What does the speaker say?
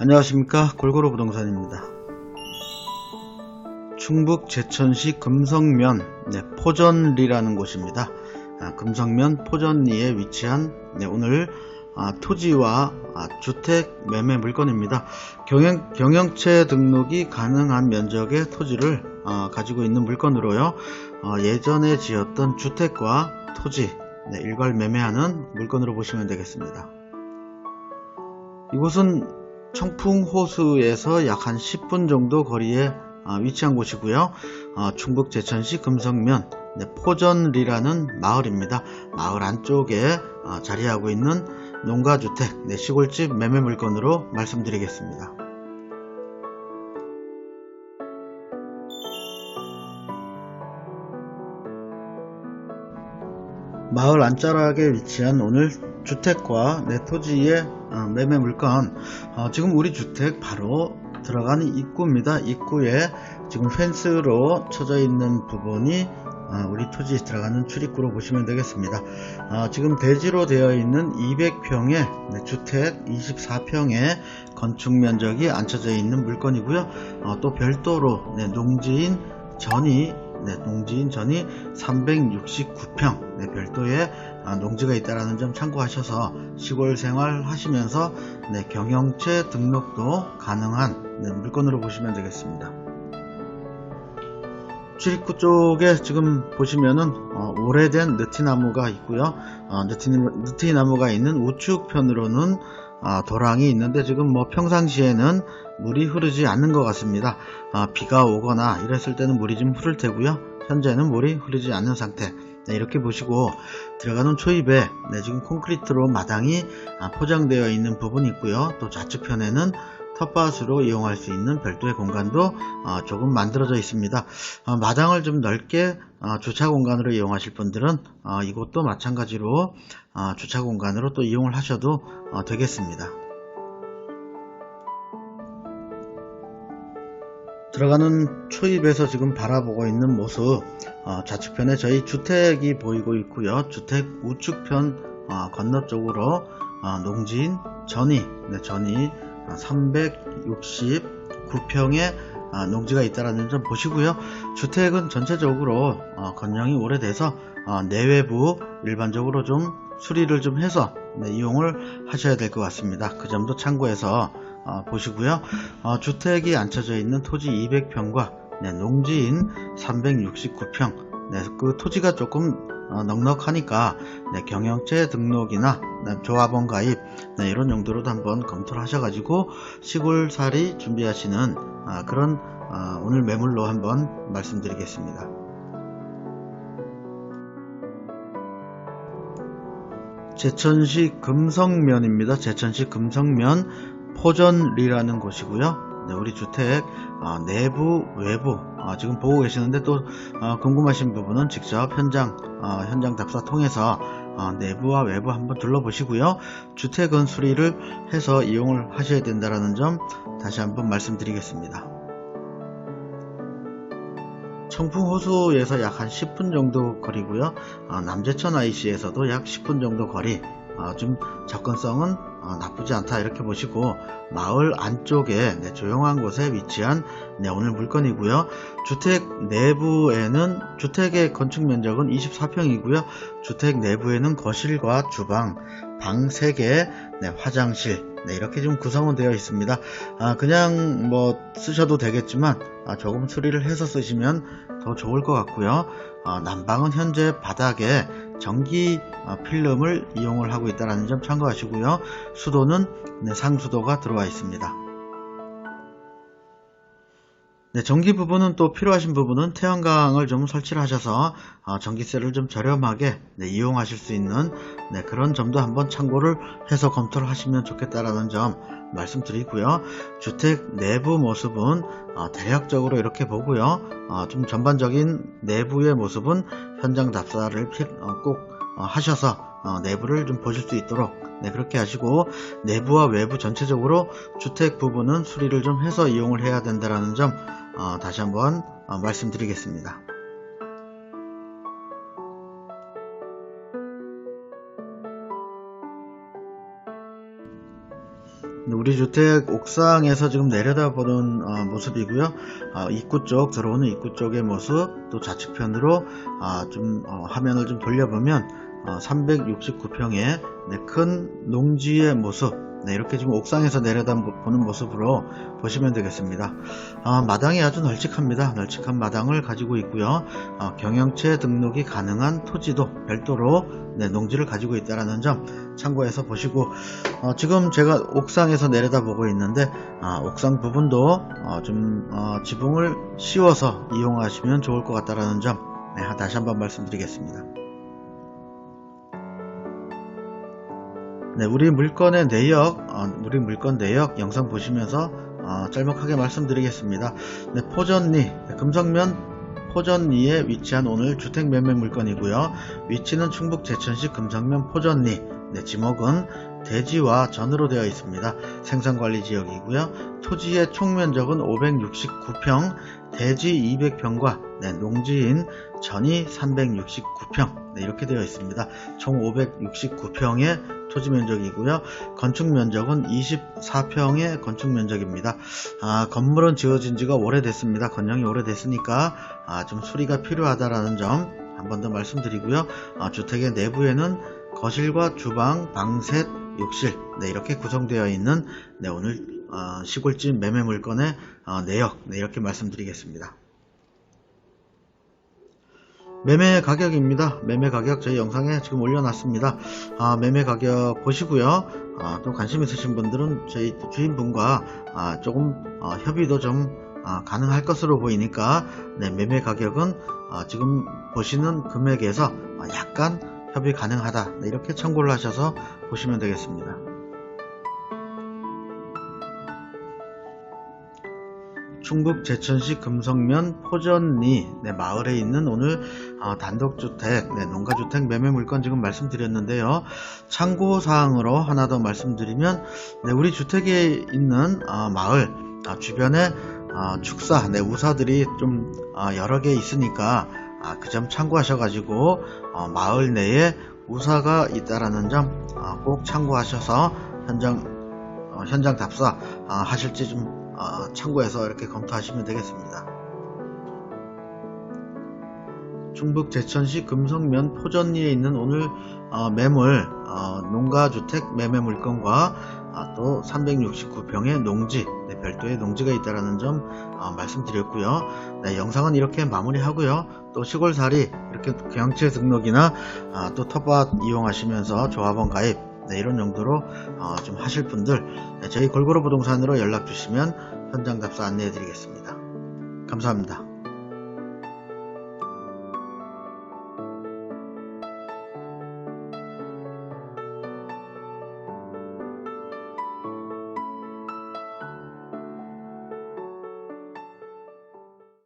안녕하십니까 골고루 부동산입니다. 충북 제천시 금성면 네, 포전리라는 곳입니다. 아, 금성면 포전리에 위치한 네, 오늘 아, 토지와 아, 주택 매매 물건입니다. 경영, 경영체 등록이 가능한 면적의 토지를 아, 가지고 있는 물건으로요. 어, 예전에 지었던 주택과 토지 네, 일괄 매매하는 물건으로 보시면 되겠습니다. 이곳은 청풍호수에서 약 한 10분 정도 거리에 아, 위치한 곳이고요. 어, 충북 제천시 금성면 네, 포전리라는 마을입니다. 마을 안쪽에 어, 자리하고 있는 농가주택 네, 시골집 매매 물건으로 말씀드리겠습니다. 마을 안자락에 위치한 오늘 주택과 내 토지의 어, 매매 물건 어, 지금 우리 주택 바로 들어가는 입구입니다. 입구에 지금 펜스로 쳐져 있는 부분이 어, 우리 토지에 들어가는 출입구로 보시면 되겠습니다. 어, 지금 대지로 되어 있는 200평의 주택 24평의 건축 면적이 앉혀져 있는 물건이고요. 어, 또 별도로 네, 농지인 전이 네, 농지인 전이 369평 네, 별도의 아, 농지가 있다는 점 참고하셔서 시골 생활 하시면서 네, 경영체 등록도 가능한 네, 물건으로 보시면 되겠습니다. 출입구 쪽에 지금 보시면은 어, 오래된 느티나무가 있고요. 어, 느티, 느티나무가 있는 우측 편으로는 아, 도랑이 있는데 지금 뭐 평상시에는 물이 흐르지 않는 것 같습니다. 아, 비가 오거나 이랬을 때는 물이 좀 흐를 테고요. 현재는 물이 흐르지 않는 상태. 네, 이렇게 보시고 들어가는 초입에 네, 지금 콘크리트로 마당이 아, 포장되어 있는 부분이 있고요. 또 좌측편에는 텃밭으로 이용할 수 있는 별도의 공간도 어, 조금 만들어져 있습니다. 어, 마당을 좀 넓게 어, 주차 공간으로 이용하실 분들은 어, 이곳도 마찬가지로 어, 주차 공간으로 또 이용을 하셔도 어, 되겠습니다. 들어가는 초입에서 지금 바라보고 있는 모습 어, 좌측편에 저희 주택이 보이고 있고요. 주택 우측편 어, 건너 쪽으로 어, 농지인 전이 네, 전이 369평의 아, 농지가 있다는 점 보시고요. 주택은 전체적으로 어, 건영이 오래돼서 어, 내외부 일반적으로 좀 수리를 좀 해서 네, 이용을 하셔야 될 것 같습니다. 그 점도 참고해서 어, 보시고요. 주택이 앉혀져 있는 토지 200평과 네, 농지인 369평 네, 그 토지가 조금 어, 넉넉하니까 네, 경영체 등록이나 네, 조합원 가입 네, 이런 용도로도 한번 검토를 하셔가지고 시골살이 준비하시는 아, 그런 아, 오늘 매물로 한번 말씀드리겠습니다. 제천시 금성면입니다. 제천시 금성면 포전리라는 곳이고요. 네, 우리 주택 어, 내부 외부 어, 지금 보고 계시는데 또 어, 궁금하신 부분은 직접 현장 어, 현장 답사 통해서 어, 내부와 외부 한번 둘러보시고요. 주택은 수리를 해서 이용을 하셔야 된다는 점 다시 한번 말씀드리겠습니다. 청풍호수에서 약 한 10분 정도 거리고요. 어, 남제천 IC에서도 약 10분 정도 거리 어, 좀 접근성은 어, 나쁘지 않다 이렇게 보시고 마을 안쪽에 네, 조용한 곳에 위치한 네, 오늘 물건이고요. 주택 내부에는 주택의 건축 면적은 24평이고요. 주택 내부에는 거실과 주방, 방 3개, 네, 화장실 네, 이렇게 좀 구성은 되어 있습니다. 아, 그냥 뭐 쓰셔도 되겠지만 아, 조금 수리를 해서 쓰시면 더 좋을 것 같고요. 아, 난방은 현재 바닥에 전기 어, 필름을 이용을 하고 있다는 점 참고하시고요. 수도는 네, 상수도가 들어와 있습니다. 네, 전기 부분은 또 필요하신 부분은 태양광을 좀 설치를 하셔서 어, 전기세를 좀 저렴하게 네, 이용하실 수 있는 네, 그런 점도 한번 참고를 해서 검토를 하시면 좋겠다라는 점 말씀드리고요. 주택 내부 모습은 어, 대략적으로 이렇게 보고요. 어, 좀 전반적인 내부의 모습은 현장 답사를 피, 어, 꼭 어, 하셔서 어, 내부를 좀 보실 수 있도록 네, 그렇게 하시고 내부와 외부 전체적으로 주택 부분은 수리를 좀 해서 이용을 해야 된다는 점 어, 다시 한번 말씀드리겠습니다. 우리 주택 옥상에서 지금 내려다보는 어, 모습이고요. 어, 입구 쪽 들어오는 입구 쪽의 모습 또 좌측편으로 아, 좀 어, 화면을 좀 돌려보면 369평의 큰 농지의 모습 네, 이렇게 지금 옥상에서 내려다보는 모습으로 보시면 되겠습니다. 아, 마당이 아주 널찍합니다. 널찍한 마당을 가지고 있고요. 어, 경영체 등록이 가능한 토지도 별도로 네, 농지를 가지고 있다는 점 참고해서 보시고 어, 지금 제가 옥상에서 내려다보고 있는데 아, 옥상 부분도 어, 좀 어, 지붕을 씌워서 이용하시면 좋을 것 같다는 점 네, 다시 한번 말씀드리겠습니다. 네, 우리 물건의 내역, 어, 우리 물건 내역 영상 보시면서 어, 짤막하게 말씀드리겠습니다. 네, 포전리, 네, 금성면 포전리에 위치한 오늘 주택 매매 물건이고요. 위치는 충북 제천시 금성면 포전리, 네, 지목은 대지와 전으로 되어 있습니다. 생산관리 지역이고요. 토지의 총 면적은 569평, 대지 200평과 네, 농지인 전이 369평 네, 이렇게 되어 있습니다. 총 569평의 토지 면적이고요. 건축 면적은 24평의 건축 면적입니다. 아, 건물은 지어진 지가 오래됐습니다. 건영이 오래됐으니까 아, 좀 수리가 필요하다라는 점 한 번 더 말씀드리고요. 아, 주택의 내부에는 거실과 주방, 방셋, 욕실 네, 이렇게 구성되어 있는 네, 오늘 어, 시골집 매매 물건의 어, 내역 네, 이렇게 말씀드리겠습니다. 매매 가격입니다. 매매 가격 저희 영상에 지금 올려놨습니다. 아, 매매 가격 보시고요. 아, 또 관심 있으신 분들은 저희 주인분과 아, 조금 어, 협의도 좀 아, 가능할 것으로 보이니까 네, 매매 가격은 어, 지금 보시는 금액에서 어, 약간 협의 가능하다 네, 이렇게 참고를 하셔서 보시면 되겠습니다. 충북 제천시 금성면 포전리 네, 마을에 있는 오늘 어, 단독주택, 네, 농가주택 매매 물건 지금 말씀드렸는데요. 참고 사항으로 하나 더 말씀드리면 네, 우리 주택에 있는 어, 마을 아, 주변에 어, 축사, 네, 우사들이 좀 어, 여러 개 있으니까 아, 그 점 참고하셔가지고 어, 마을 내에 우사가 있다라는 점 꼭 참고하셔서 현장 어, 현장 답사 어, 하실지 좀 어, 참고해서 이렇게 검토하시면 되겠습니다. 충북 제천시 금성면 포전리에 있는 오늘 어, 매물 어, 농가주택 매매 물건과 아, 또 369평의 농지 네, 별도의 농지가 있다라는 점 어, 말씀드렸고요. 네, 영상은 이렇게 마무리하고요. 또 시골살이 이렇게 경채 등록이나 아, 또 텃밭 이용하시면서 조합원 가입 네, 이런 용도로 어, 좀 하실 분들 네, 저희 골고루 부동산으로 연락 주시면 현장 답사 안내해 드리겠습니다. 감사합니다.